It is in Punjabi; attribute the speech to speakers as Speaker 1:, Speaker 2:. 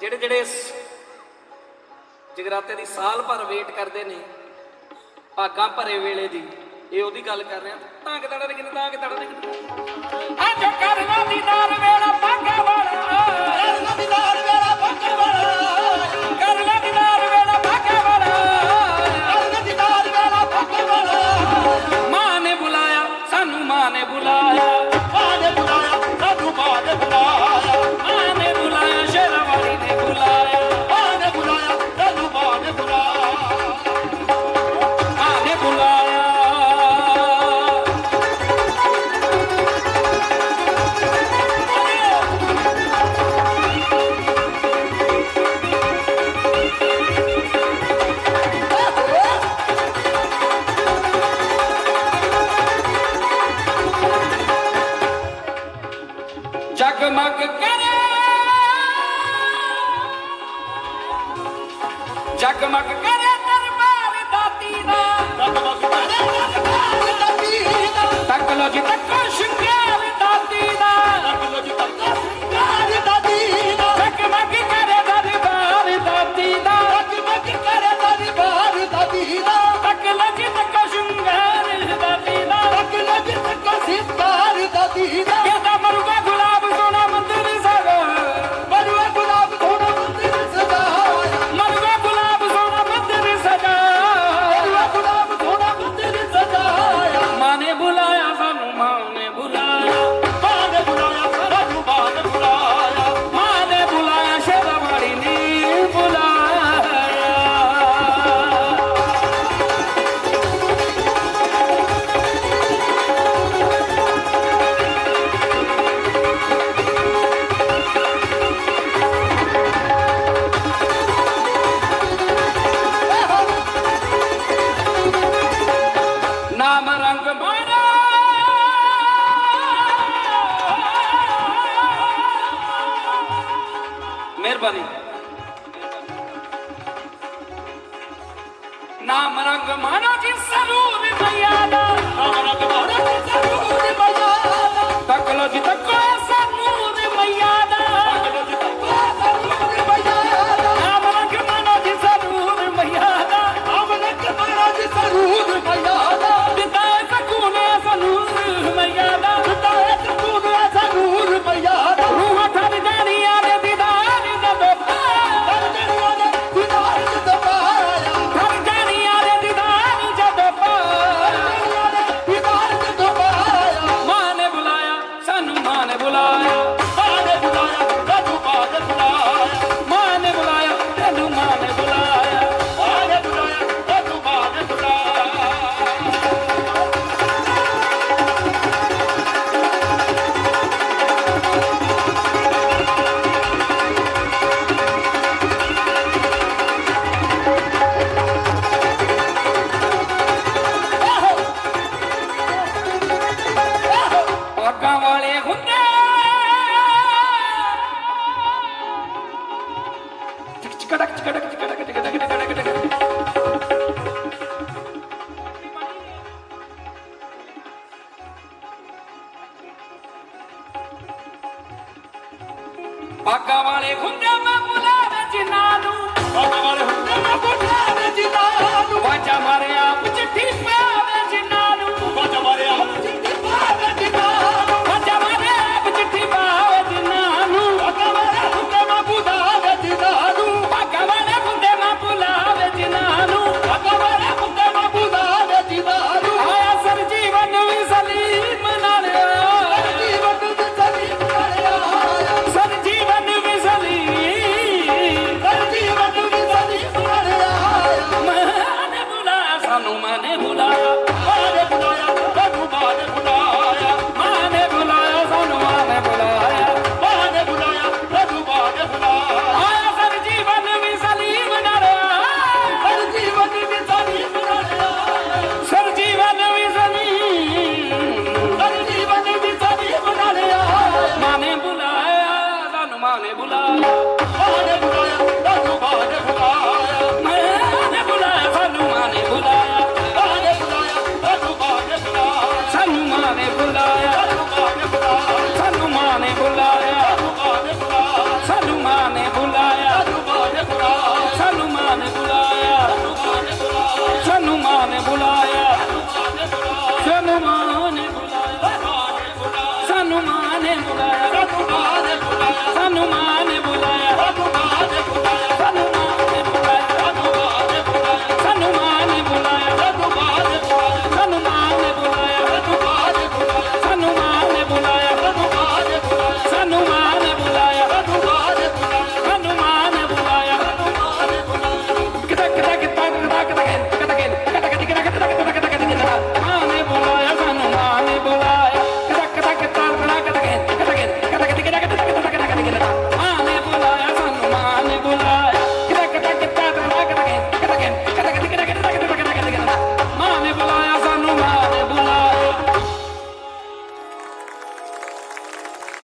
Speaker 1: ਜਿਹੜੇ ਜਿਹੜੇ ਜਗਰਾਤੇ ਦੀ ਸਾਲ ਭਰ ਵੇਟ ਕਰਦੇ ਨੇ, ਭਾਗਾ ਭਰੇ ਵੇਲੇ ਦੀ, ਇਹ ਉਹਦੀ ਗੱਲ ਕਰ ਰਿਹਾ ਤਾਂ ਕਿ ਦੇ ਕਿੰਨੇ ਤਾਂ ਕਿ ਦੇ ਕਿੰਨੇ। ਕਰਨਾ ਦੀ ਨਾਰ ਵੇਲਾ, ਭਾਗਾ ਵਾਲਾ। ਮਾਂ ਨੇ ਬੁਲਾਇਆ, ਸਾਨੂੰ ਮਾਂ ਨੇ ਬੁਲਾਇਆ। ਜਗਮਗ ਕਰੇ ਦਰਬਾਰ ਦਾ। ਦੀਨਾ
Speaker 2: ਜਗਮਗ
Speaker 1: ਕਰੇ ਦਰਬਾਰ ਦਾ।
Speaker 2: ਦੀਨਾ
Speaker 1: ਤੱਕ ਲੋ ਜੀ ਤੱਕੋ ਮਿਹਰਬਾਨੀ। ਨਾਮ ਰੰਗ ਜੀ ਸਰੂਰ ਮਿਆ ਦਾ। ਨਾਮ ਜੀ ਸਰੂਰ ਮਿਆ పక్కవాలేకుంటే Thank.